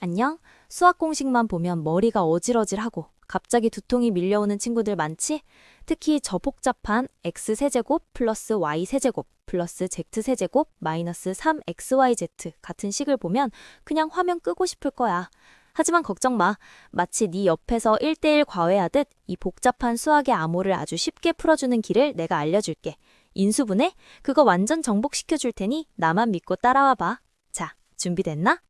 안녕? 수학 공식만 보면 머리가 어질어질하고 갑자기 두통이 밀려오는 친구들 많지? 특히 저 복잡한 x세제곱 플러스 y세제곱 플러스 z세제곱 마이너스 3xyz 같은 식을 보면 그냥 화면 끄고 싶을 거야. 하지만 걱정 마. 마치 네 옆에서 1대1 과외하듯 이 복잡한 수학의 암호를 아주 쉽게 풀어주는 길을 내가 알려줄게. 인수분해? 그거 완전 정복시켜 줄 테니 나만 믿고 따라와 봐. 자, 준비됐나?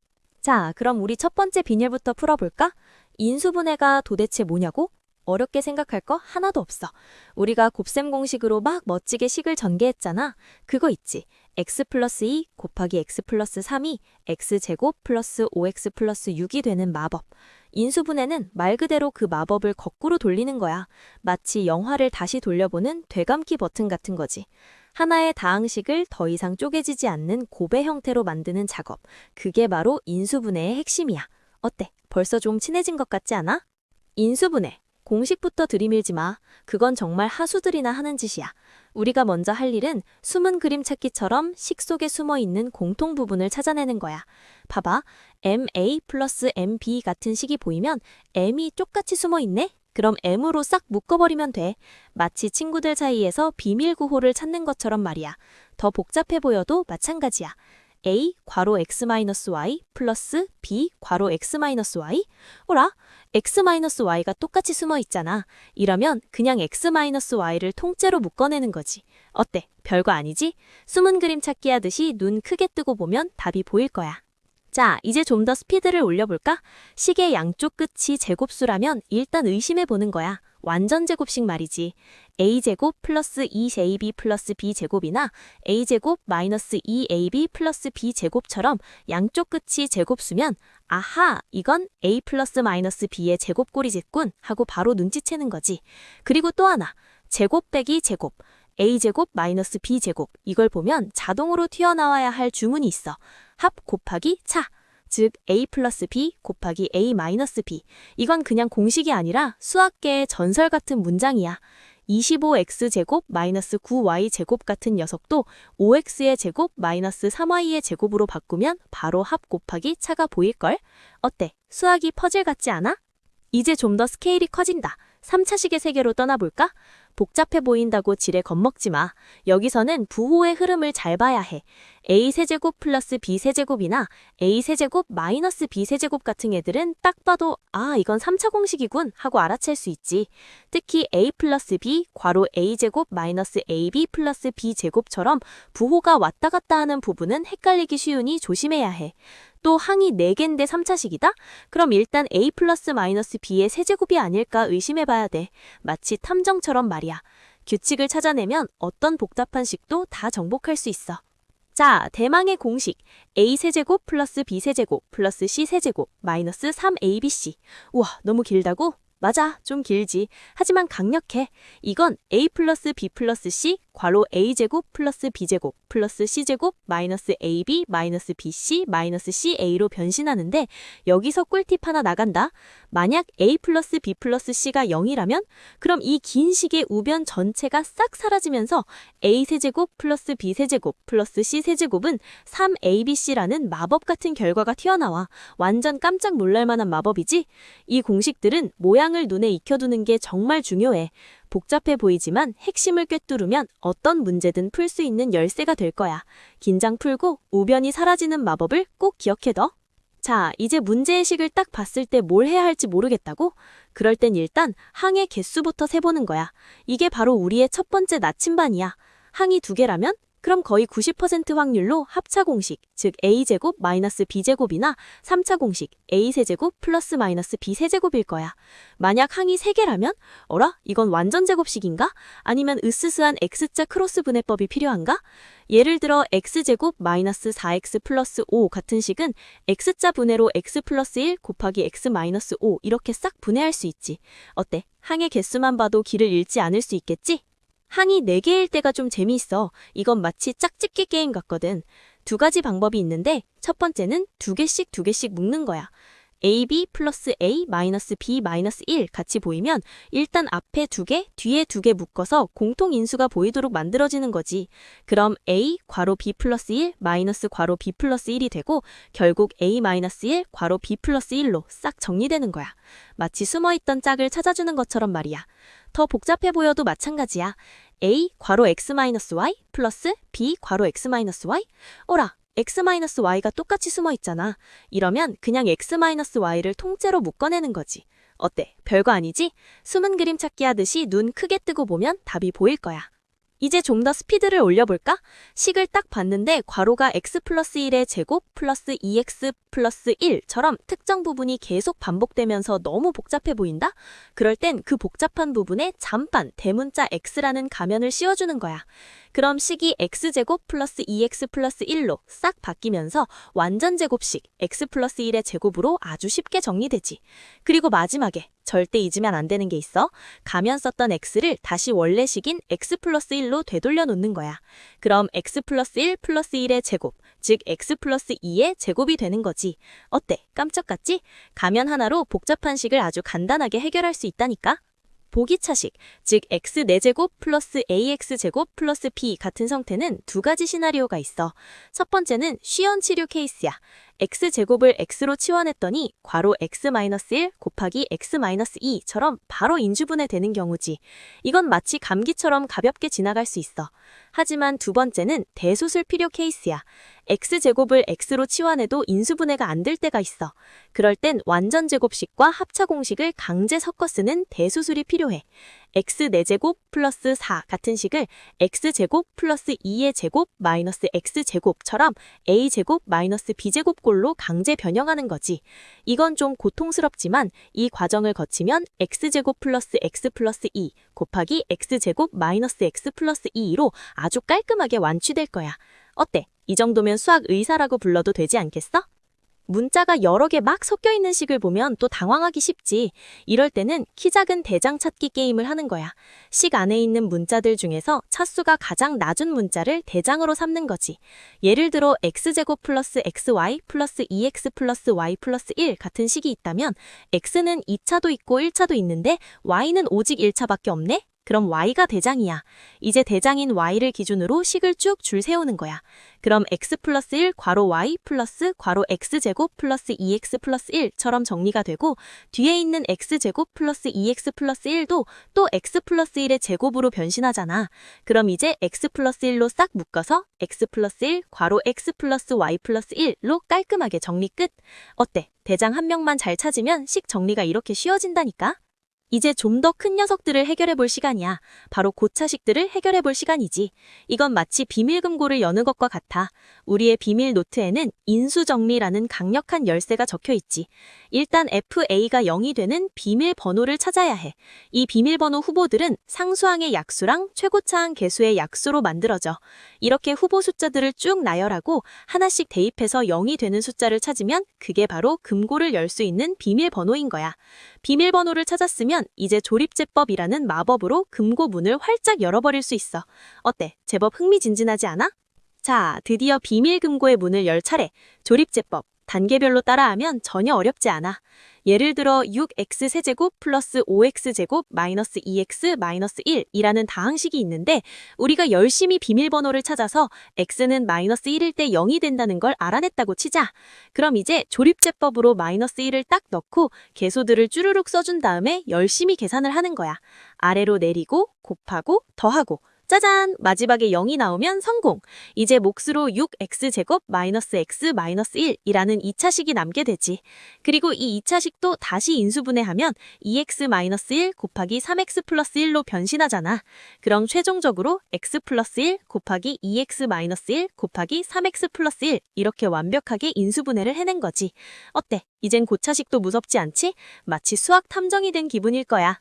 자, 그럼 우리 첫 번째 비닐부터 풀어볼까? 인수분해가 도대체 뭐냐고? 어렵게 생각할 거 하나도 없어. 우리가 곱셈 공식으로 막 멋지게 식을 전개했잖아. 그거 있지. x 플러스 2 곱하기 x 플러스 3이 x제곱 플러스 5x 플러스 6이 되는 마법. 인수분해는 말 그대로 그 마법을 거꾸로 돌리는 거야. 마치 영화를 다시 돌려보는 되감기 버튼 같은 거지. 하나의 다항식을 더 이상 쪼개지지 않는 곱의 형태로 만드는 작업. 그게 바로 인수분해의 핵심이야. 어때? 벌써 좀 친해진 것 같지 않아? 인수분해. 공식부터 들이밀지 마. 그건 정말 하수들이나 하는 짓이야. 우리가 먼저 할 일은 숨은 그림 찾기처럼 식 속에 숨어 있는 공통 부분을 찾아내는 거야. 봐봐. MA 플러스 MB 같은 식이 보이면 M이 똑같이 숨어 있네? 그럼 M으로 싹 묶어버리면 돼. 마치 친구들 사이에서 비밀 구호를 찾는 것처럼 말이야. 더 복잡해 보여도 마찬가지야. A 괄호 x-y 플러스 B 괄호 x-y? 어라? x-y가 똑같이 숨어 있잖아. 이러면 그냥 x-y를 통째로 묶어내는 거지. 어때? 별거 아니지? 숨은 그림 찾기 하듯이 눈 크게 뜨고 보면 답이 보일 거야. 자, 이제 좀 더 스피드를 올려볼까? 식의 양쪽 끝이 제곱수라면 일단 의심해 보는 거야. 완전 제곱식 말이지. a제곱 플러스 2ab 플러스 b제곱이나 a제곱 마이너스 2ab 플러스 b제곱처럼 양쪽 끝이 제곱수면 아하, 이건 a 플러스 마이너스 b의 제곱꼴이겠군 하고 바로 눈치채는 거지. 그리고 또 하나, 제곱 빼기 제곱. A제곱 마이너스 b제곱. 이걸 보면 자동으로 튀어나와야 할 주문이 있어. 합 곱하기 차. 즉 a 플러스 b 곱하기 a 마이너스 b. 이건 그냥 공식이 아니라 수학계의 전설 같은 문장이야. 25x제곱 마이너스 9y제곱 같은 녀석도 5x의 제곱 마이너스 3y의 제곱으로 바꾸면 바로 합 곱하기 차가 보일걸? 어때? 수학이 퍼즐 같지 않아? 이제 좀 더 스케일이 커진다. 3차식의 세계로 떠나볼까? 복잡해 보인다고 지레 겁먹지 마. 여기서는 부호의 흐름을 잘 봐야 해. a세제곱 플러스 b세제곱이나 a세제곱 마이너스 b세제곱 같은 애들은 딱 봐도 아 이건 3차 공식이군 하고 알아챌 수 있지. 특히 a 플러스 b 괄호 a제곱 마이너스 ab 플러스 b제곱처럼 부호가 왔다 갔다 하는 부분은 헷갈리기 쉬우니 조심해야 해. 또 항이 4개인데 3차식이다? 그럼 일단 a 플러스 마이너스 b의 세제곱이 아닐까 의심해봐야 돼. 마치 탐정처럼 말이야. 규칙을 찾아내면 어떤 복잡한 식도 다 정복할 수 있어. 자, 대망의 공식. a세제곱 플러스 b세제곱 플러스 c세제곱 마이너스 3abc. 우와, 너무 길다고? 맞아, 좀 길지. 하지만 강력해. 이건 a 플러스 b 플러스 c 괄호 a제곱 플러스 b제곱 플러스 c제곱 마이너스 ab 마이너스 bc 마이너스 ca로 변신하는데 여기서 꿀팁 하나 나간다. 만약 a 플러스 b 플러스 c가 0이라면 그럼 이 긴 식의 우변 전체가 싹 사라지면서 a 세제곱 플러스 b 세제곱 플러스 c 세제곱은 3abc라는 마법 같은 결과가 튀어나와 완전 깜짝 놀랄 만한 마법이지. 이 공식들은 모양을 눈에 익혀두는 게 정말 중요해. 복잡해 보이지만 핵심을 꿰뚫으면 어떤 문제든 풀 수 있는 열쇠가 될 거야. 긴장 풀고 우변이 사라지는 마법을 꼭 기억해둬. 자, 이제 문제의식을 딱 봤을 때 뭘 해야 할지 모르겠다고? 그럴 땐 일단 항의 개수부터 세보는 거야. 이게 바로 우리의 첫 번째 나침반이야. 항이 두 개라면? 그럼 거의 90% 확률로 합차 공식, 즉 a제곱 마이너스 b제곱이나 3차 공식, a세제곱 플러스 마이너스 b세제곱일 거야. 만약 항이 3개라면? 어라? 이건 완전 제곱식인가? 아니면 으스스한 x자 크로스 분해법이 필요한가? 예를 들어 x제곱 마이너스 4x 플러스 5 같은 식은 x자 분해로 x 플러스 1 곱하기 x 마이너스 5 이렇게 싹 분해할 수 있지. 어때? 항의 개수만 봐도 길을 잃지 않을 수 있겠지? 항이 4개일 때가 좀 재미있어. 이건 마치 짝짓기 게임 같거든. 두 가지 방법이 있는데 첫 번째는 두 개씩 두 개씩 묶는 거야. AB 플러스 A 마이너스 B 마이너스 1 같이 보이면 일단 앞에 두 개, 뒤에 두 개 묶어서 공통 인수가 보이도록 만들어지는 거지. 그럼 A 괄호 B 플러스 1 마이너스 괄호 B 플러스 1이 되고 결국 A 마이너스 1 괄호 B 플러스 1로 싹 정리되는 거야. 마치 숨어있던 짝을 찾아주는 것처럼 말이야. 더 복잡해 보여도 마찬가지야. A 괄호 X 마이너스 Y 플러스 B 괄호 X 마이너스 Y? 어라, X 마이너스 Y가 똑같이 숨어 있잖아. 이러면 그냥 X 마이너스 Y를 통째로 묶어내는 거지. 어때? 별거 아니지? 숨은 그림 찾기 하듯이 눈 크게 뜨고 보면 답이 보일 거야. 이제 좀 더 스피드를 올려볼까? 식을 딱 봤는데 괄호가 x 플러스 1의 제곱 플러스 2x 플러스 1처럼 특정 부분이 계속 반복되면서 너무 복잡해 보인다? 그럴 땐 그 복잡한 부분에 잠깐 대문자 x라는 가면을 씌워주는 거야. 그럼 식이 x제곱 플러스 2x 플러스 1로 싹 바뀌면서 완전 제곱식 x 플러스 1의 제곱으로 아주 쉽게 정리되지. 그리고 마지막에 절대 잊으면 안 되는 게 있어. 가면 썼던 x를 다시 원래 식인 x 플러스 1로 되돌려 놓는 거야. 그럼 x 플러스 1 플러스 1의 제곱, 즉 x 플러스 2의 제곱이 되는 거지. 어때? 깜짝 같지? 가면 하나로 복잡한 식을 아주 간단하게 해결할 수 있다니까? 보기차식, 즉 x 4제곱 플러스 ax제곱 플러스 b 같은 성태는 두 가지 시나리오가 있어. 첫 번째는 쉬운 치료 케이스야. X제곱을 x로 치환했더니 괄호 x-1 곱하기 x-2처럼 바로 인주분해 되는 경우지. 이건 마치 감기처럼 가볍게 지나갈 수 있어. 하지만 두 번째는 대수술 필요 케이스야. x제곱을 x로 치환해도 인수분해가 안 될 때가 있어. 그럴 땐 완전 제곱식과 합차 공식을 강제 섞어 쓰는 대수술이 필요해. X 4제곱 플러스 4 같은 식을 x제곱 플러스 2의 제곱 마이너스 x제곱처럼 a제곱 마이너스 b제곱 꼴로 강제 변형하는 거지. 이건 좀 고통스럽지만 이 과정을 거치면 x제곱 플러스 x 플러스 2 곱하기 x제곱 마이너스 x 플러스 2로 아주 깔끔하게 완취될 거야. 어때? 이 정도면 수학 의사라고 불러도 되지 않겠어? 문자가 여러 개 막 섞여 있는 식을 보면 또 당황하기 쉽지. 이럴 때는 키 작은 대장 찾기 게임을 하는 거야. 식 안에 있는 문자들 중에서 차수가 가장 낮은 문자를 대장으로 삼는 거지. 예를 들어 x제곱 플러스 xy 플러스 2x 플러스 y 플러스 1 같은 식이 있다면 x는 2차도 있고 1차도 있는데 y는 오직 1차밖에 없네? 그럼 y가 대장이야. 이제 대장인 y를 기준으로 식을 쭉 줄 세우는 거야. 그럼 x 플러스 1 괄호 y 플러스 괄호 x제곱 플러스 2x 플러스 1처럼 정리가 되고 뒤에 있는 x제곱 플러스 2x 플러스 1도 또 x 플러스 1의 제곱으로 변신하잖아. 그럼 이제 x 플러스 1로 싹 묶어서 x 플러스 1 괄호 x 플러스 y 플러스 1로 깔끔하게 정리 끝. 어때? 대장 한 명만 잘 찾으면 식 정리가 이렇게 쉬워진다니까? 이제 좀 더 큰 녀석들을 해결해 볼 시간이야. 바로 고차식들을 해결해 볼 시간이지. 이건 마치 비밀금고를 여는 것과 같아. 우리의 비밀 노트에는 인수정리라는 강력한 열쇠가 적혀 있지. 일단 FA가 0이 되는 비밀번호를 찾아야 해. 이 비밀번호 후보들은 상수항의 약수랑 최고차항 개수의 약수로 만들어져. 이렇게 후보 숫자들을 쭉 나열하고 하나씩 대입해서 0이 되는 숫자를 찾으면 그게 바로 금고를 열 수 있는 비밀번호인 거야. 비밀번호를 찾았으면 이제 조립제법이라는 마법으로 금고 문을 활짝 열어버릴 수 있어. 어때? 제법 흥미진진하지 않아? 자, 드디어 비밀 금고의 문을 열 차례. 조립제법. 단계별로 따라하면 전혀 어렵지 않아. 예를 들어 6x 세제곱 플러스 5x 제곱 마이너스 2x 마이너스 1이라는 다항식이 있는데 우리가 열심히 비밀번호를 찾아서 x는 마이너스 1일 때 0이 된다는 걸 알아냈다고 치자. 그럼 이제 조립제법으로 마이너스 1을 딱 넣고 개소들을 쭈루룩 써준 다음에 열심히 계산을 하는 거야. 아래로 내리고 곱하고 더하고 짜잔! 마지막에 0이 나오면 성공! 이제 몫으로 6x제곱 마이너스 x 마이너스 1이라는 2차식이 남게 되지. 그리고 이 2차식도 다시 인수분해 하면 2x 마이너스 1 곱하기 3x 플러스 1로 변신하잖아. 그럼 최종적으로 x 플러스 1 곱하기 2x 마이너스 1 곱하기 3x 플러스 1 이렇게 완벽하게 인수분해를 해낸 거지. 어때? 이젠 고차식도 무섭지 않지? 마치 수학 탐정이 된 기분일 거야.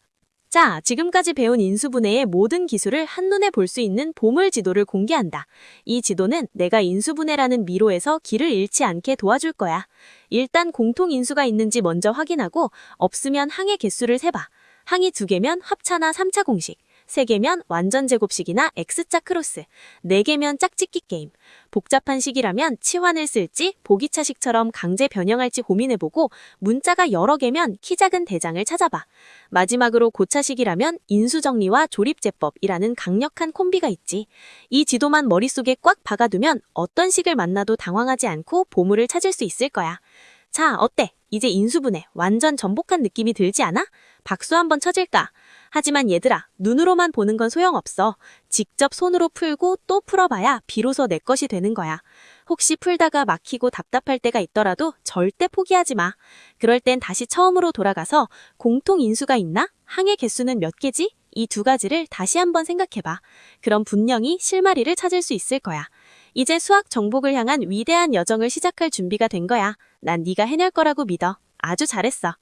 자, 지금까지 배운 인수분해의 모든 기술을 한눈에 볼 수 있는 보물 지도를 공개한다. 이 지도는 내가 인수분해라는 미로에서 길을 잃지 않게 도와줄 거야. 일단 공통 인수가 있는지 먼저 확인하고 없으면 항의 개수를 세봐. 항이 두 개면 합차나 3차 공식, 3개면 완전 제곱식이나 X자 크로스, 4개면 짝짓기 게임. 복잡한 식이라면 치환을 쓸지 보기차식처럼 강제 변형할지 고민해보고 문자가 여러 개면 키 작은 대장을 찾아봐. 마지막으로 고차식이라면 인수정리와 조립제법이라는 강력한 콤비가 있지. 이 지도만 머릿속에 꽉 박아두면 어떤 식을 만나도 당황하지 않고 보물을 찾을 수 있을 거야. 자, 어때? 이제 인수분해 완전 전복한 느낌이 들지 않아? 박수 한번 쳐질까? 하지만 얘들아, 눈으로만 보는 건 소용없어. 직접 손으로 풀고 또 풀어봐야 비로소 내 것이 되는 거야. 혹시 풀다가 막히고 답답할 때가 있더라도 절대 포기하지 마. 그럴 땐 다시 처음으로 돌아가서 공통 인수가 있나? 항의 개수는 몇 개지? 이 두 가지를 다시 한번 생각해봐. 그럼 분명히 실마리를 찾을 수 있을 거야. 이제 수학 정복을 향한 위대한 여정을 시작할 준비가 된 거야. 난 네가 해낼 거라고 믿어. 아주 잘했어.